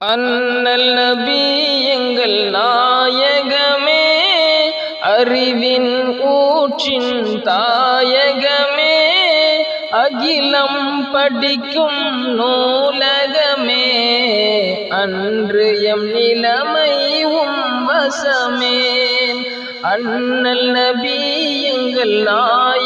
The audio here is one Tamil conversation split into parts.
அண்ணல் நபி எங்கள் நாயகமே அறிவின் ஊற்றின் தாயகமே அகிலம் படிக்கும் நூலகமே அன்று எம் நிலைமை வசமே. அண்ணல் நபி எங்கள் நாய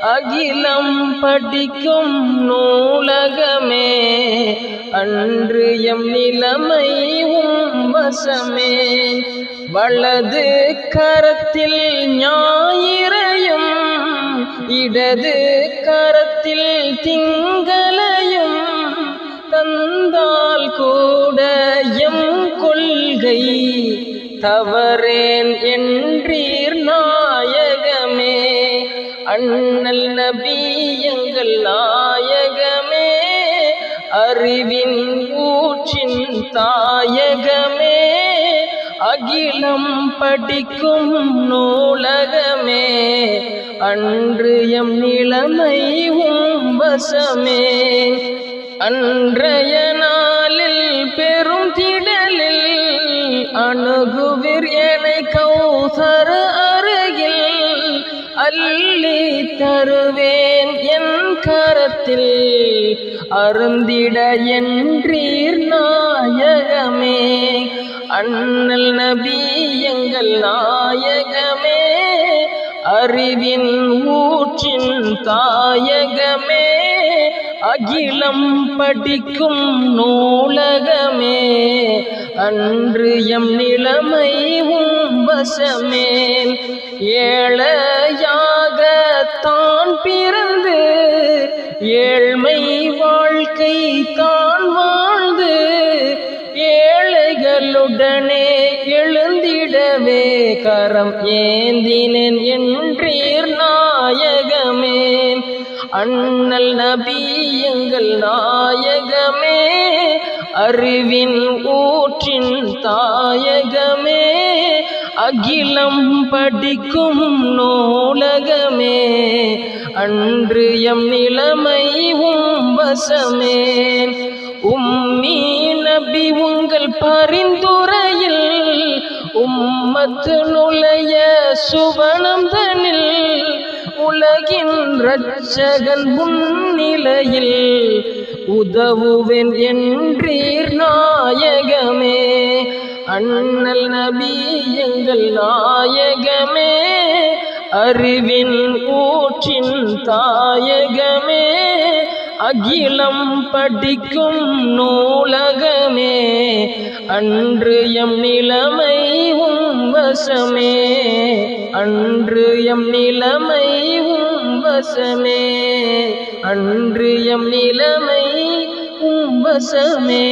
அகிலம் படிக்கும் நூலகமே அன்று எம் நிலைமை வசமே. வலது கரத்தில் ஞாயிறையும் இடது கரத்தில் திங்களையும் தந்தால் கூட எம் கொள்கை தவறேன் என்றீர் நான். அண்ணல் நபியங்கள் நாயகமே. அறிவின் ஊற்றின் தாயகமே. அகிலம் படிக்கும் நூலகமே. அன்று எம் நிலைமை வசமே. அன்றைய நாளில் பெரும் திடலில் அணுகுவிர் என கௌசர் அள்ளி தருவேன் என் கரத்தில். அருந்திட என்றீர் நாயகமே. அண்ணல் நபி எங்கள் நாயகமே. அறிவின் ஊற்றின் தாயகமே. அகிலம் படிக்கும் நூலகமே. அன்று எம் நிலைமை உன் வசமே ஏழையாகத்தான் பிறந்து ஏழ்மை வாழ்க்கை தான் வாழ்ந்து ஏழைகளுடனே எழுந்திடவே கரம் ஏந்தினேன் என்றீர் நாயகமே. அண்ணல் நபி எங்கள் நாயகமே அறிவின் ஊற்றின் தாயகமே. அகிலம் படிக்கும் நூலகமே அன்று எம் நிலைமை உம் வசமே. உம்மி நபி உங்கள் பரிந்துரையில் உம்மத்து நுழைய சுவனம் தனில் உலகின் இரட்சகன் முன்னிலையில் உதவுவேன் என்றீர் நாயகமே. அண்ணல் நபி எங்கள் நாயகமே அறிவின் ஊற்றின் தாயகமே அகிலம் படிக்கும் நூலகமே அன்று எம் நிலைமை உம் வசமே அன்று எம் நிலைமை உம் வசமே அன்று எம் நிலைமை உம் வசமே.